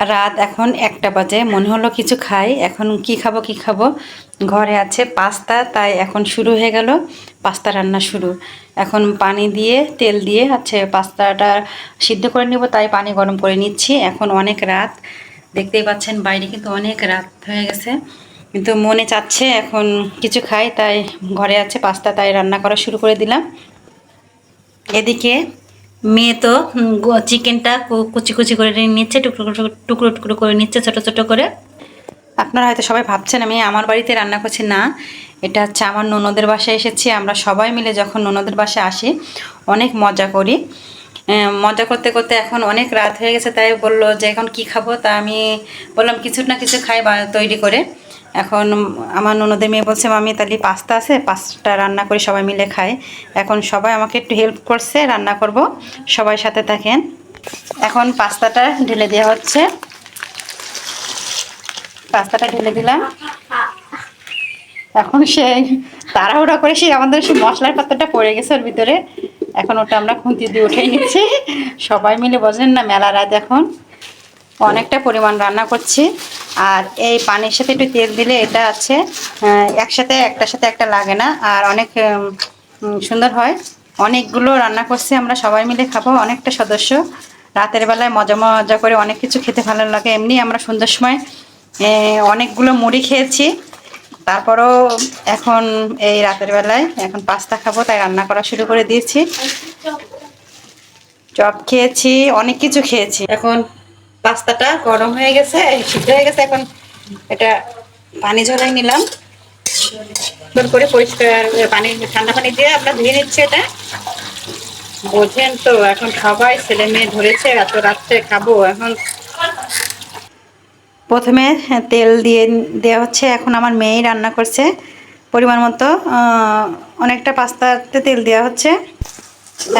রাত এখন একটা বাজে। মনে হলো কিছু খাই। এখন কি খাব কি খাব? ঘরে আছে পাস্তা, তাই এখন শুরু হয়ে গেল পাস্তা রান্না শুরু। এখন পানি দিয়ে, তেল দিয়ে আছে পাস্তাটা সিদ্ধ করে নিব, তাই পানি গরম করে নিচ্ছি। এখন অনেক রাত। দেখতেই পাচ্ছেন বাইরে কিন্তু অনেক রাত হয়ে গেছে। কিন্তু মনে চাচ্ছে এখন কিছু খাই, তাই ঘরে আছে পাস্তা, তাই রান্না করা শুরু করে দিলাম। এদিকে মেয়ে তো চিকেনটা কুচি কুচি করে নিচ্ছে, টুকরো টুকরো টুকরো করে নিচ্ছে, ছোট ছোট করে। আপনারা হয়তো সবাই ভাবছেন, আমি আমার বাড়িতে রান্না করছি। না, এটা হচ্ছে আমার ননদের বাসায় এসেছি। আমরা সবাই মিলে যখন ননদের বাসায় আসি, অনেক মজা করি। মজা করতে করতে এখন অনেক রাত হয়ে গেছে, তাই বলল যে, এখন কি খাব? তা আমি বললাম, কিছু না কিছু খাই তৈরি করে। এখন আমার ননদের মেয়ে বলছে, মামি, তাহলে পাস্তা আছে? পাস্তা রান্না করে সবাই মিলে খাই এখন সবাই আমাকে একটু হেল্প করছে, রান্না করব। সবাই সাথে থাকেন। এখন পাস্তাটা ঢেলে দেওয়া হচ্ছে। পাস্তাটা ঢেলে দিলাম। এখন সে তাড়াহুড়া করে সে আমাদের সেই মশলার পাতাটা পড়ে গেছে ওর ভিতরে। এখন ওটা আমরা খুঁতি দিয়ে উঠে নিচ্ছি। সবাই মিলে বোঝেন না, মেলা রাত এখন। অনেকটা পরিমাণ রান্না করছি। আর এই পানির সাথে একটু তেল দিলে এটা আছে একসাথে, একটার সাথে একটা লাগে না। আর অনেক সুন্দর হয়। অনেকগুলো রান্না করছি, আমরা সবাই মিলে খাব, অনেকটা সদস্য। রাতের বেলায় মজা মজা করে অনেক কিছু খেতে ভালো লাগে। এমনি আমরা সন্ধ্যার সময় অনেকগুলো মুড়ি খেয়েছি। তারপরও এখন এই রাতের বেলায় এখন পাস্তা খাব, তাই রান্না করা শুরু করে দিয়েছি। চপ খেয়েছি, অনেক কিছু খেয়েছি। এখন পাস্তাটা গরম হয়ে গেছে, সিদ্ধ হয়ে গেছে, এখন এটা পানি ঝরাই নিলাম। করে পরিষ্কার পানি, ঠান্ডা পানি দিয়ে আমরা ধুয়ে নিচ্ছি এটা। বোঝেন তো, এখন সবাই ছেলে মেয়ে ধরেছে, এত রাত্রে খাব, এখন প্রথমে তেল দিয়ে দেওয়া হচ্ছে, এখন আমার মেয়েই রান্না করছে। পরিমাণ মতো অনেকটা পাস্তাতে তেল দেওয়া হচ্ছে।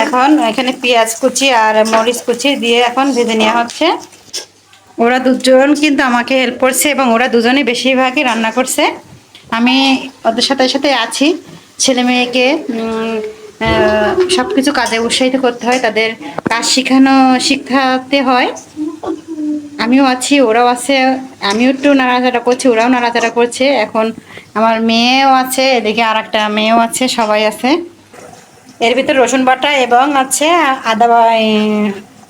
এখন এখানে পেঁয়াজ কুচি আর মরিচ কুচি দিয়ে এখন ভেজে নেওয়া হচ্ছে। ওরা দুজন কিন্তু আমাকে হেল্প করছে এবং ওরা দুজনেই বেশিরভাগই রান্না করছে। আমি ওদের সাথে সাথে আছি। ছেলে মেয়েকে সব কিছু কাজে উৎসাহিত করতে হয়, তাদের কাজ শেখানো শিখাতে হয়। আমিও আছি, ওরাও আছে, আমিও একটু নাড়াচাড়া করছি, ওরাও নাড়াচাড়া করছে। এখন আমার মেয়েও আছে, এদিকে আর একটা মেয়েও আছে, সবাই আছে। এর ভিতর রসুন বাটা এবং আছে আদা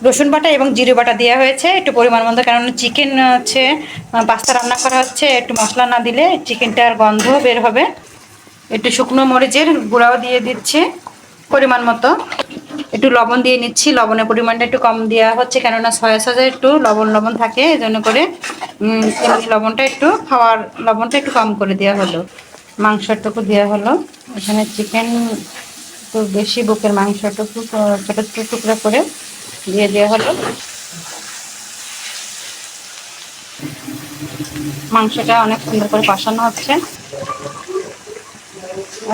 রসুন বাটা এবং জিরে বাটা দেওয়া হয়েছে। একটু পরিমাণ মতো, কারণ চিকেন হচ্ছে পাস্তা রান্না করা হচ্ছে, একটু মশলা না দিলে চিকেনটার গন্ধ বের হবে। একটু শুকনো মরিচের গুঁড়াও দিয়ে দিচ্ছে পরিমাণ মতো। একটু লবণ দিয়ে নিচ্ছি, লবণের পরিমাণটা একটু কম দেওয়া হচ্ছে, কেননা সয়া সজা একটু লবণ লবণ থাকে এই জন্য করে লবণটা একটু, খাওয়ার লবণটা একটু কম করে দেওয়া হলো। মাংসটুকু দেওয়া হলো। এখানে চিকেন একটু বেশি, বুকের মাংসটুকু ছোট ছোট টুকরা করে দিয়ে দেওয়া হলো। মাংসটা অনেক সুন্দর করে কষানো হচ্ছে।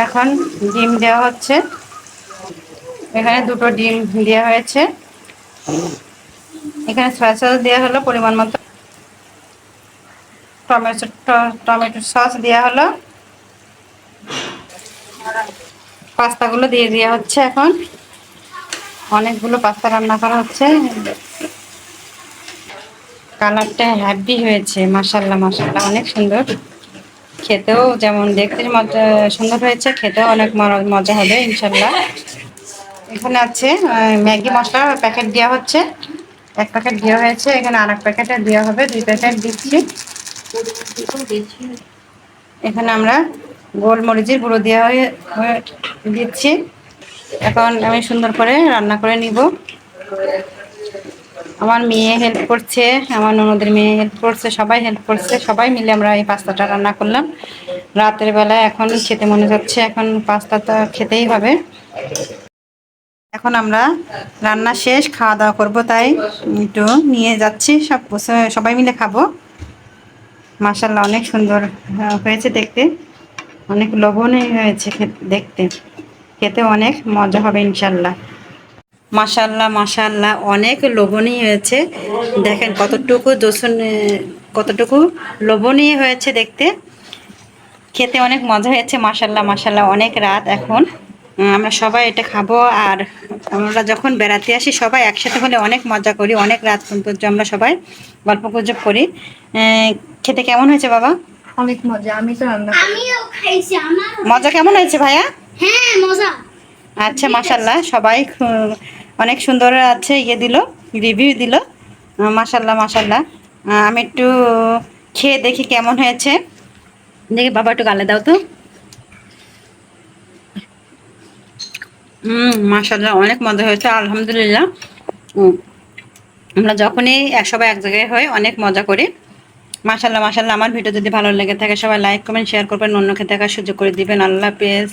এখন ডিম দেওয়া হচ্ছে। এখানে দুটো ডিম দেওয়া হয়েছে। এখানে সয়া সস দেওয়া হলো, পরিমাণ মতো টমেটো টমেটো সস দেওয়া হলো। পাস্তাগুলো দিয়ে দেওয়া হচ্ছে এখন। অনেকগুলো পাস্তা রান্না করা হচ্ছে। কালারটা হ্যাপি হয়েছে মাসাল্লাহ মাসাল্লাহ অনেক সুন্দর। খেতেও যেমন দেখতে মজা, সুন্দর হয়েছে, খেতেও অনেক মজা হবে ইনশাল্লাহ এখানে আছে ম্যাগি মশলা প্যাকেট দেওয়া হচ্ছে। এক প্যাকেট দেওয়া হয়েছে, এখানে আর এক প্যাকেটে দেওয়া হবে, দুই প্যাকেট দিচ্ছি। এখানে আমরা গোলমরিচের গুঁড়ো দেওয়া হয়ে হয়ে দিচ্ছি। এখন আমি সুন্দর করে রান্না করে নিব। আমার মেয়ে হেল্প করছে, আমার ননদের মেয়ে হেল্প করছে, সবাই হেল্প করছে, সবাই মিলে আমরা এই পাস্তাটা রান্না করলাম। রাতের বেলায় এখন খেতে মনে যাচ্ছে, এখন পাস্তাটা খেতেই হবে। এখন আমরা রান্না শেষ, খাওয়া দাওয়া করব তাই। একটু নিয়ে যাচ্ছি, সব সবাই মিলে খাব। মাসাল্লাহ অনেক সুন্দর হয়েছে দেখতে। অনেক লোভনীয় হয়েছে খেতে- দেখতে। খেতে অনেক মজা হবে ইনশাল্লাহ। মাশাল্লাহ মাশাল্লাহ অনেক লোভনীয় হয়েছে। দেখেন কতটুকু দোষণ কতটুকু লোভনীয় হয়েছে দেখতে। খেতে অনেক মজা হয়েছে মাশাল্লাহ মাশাল্লাহ অনেক রাত এখন। আমরা সবাই এটা খাব আর আমরা যখন বেড়াতে আসি সবাই একসাথে হলে অনেক মজা করি অনেক রাত পর্যন্ত আমরা সবাই গল্প গুজব করি। আহ, খেতে কেমন হয়েছে বাবা? অনেক মজা আমি তো রান্না মজা কেমন হয়েছে ভাইয়া? হ্যাঁ মজা। আচ্ছা মাশাল্লাহ সবাই অনেক সুন্দর আছে ইয়ে দিল রিভিউ দিল। মাশাল্লাহ মাশাল্লাহ আমি একটু খেয়ে দেখি কেমন হয়েছে। দেখি বাবা একটু গালে দাও তো। হুম মাশাল্লাহ অনেক মজা হয়েছে আলহামদুলিল্লাহ। আমরা যখনই সবাই এক জায়গায় হই অনেক মজা করি। মাশাল্লাহ মাশাল্লাহ আমার ভিডিও যদি ভালো লেগে থাকে সবাই লাইক কমেন্ট শেয়ার করবেন অন্য খেতে দেখার সুযোগ করে দিবেন। আল্লাহ হাফেজ।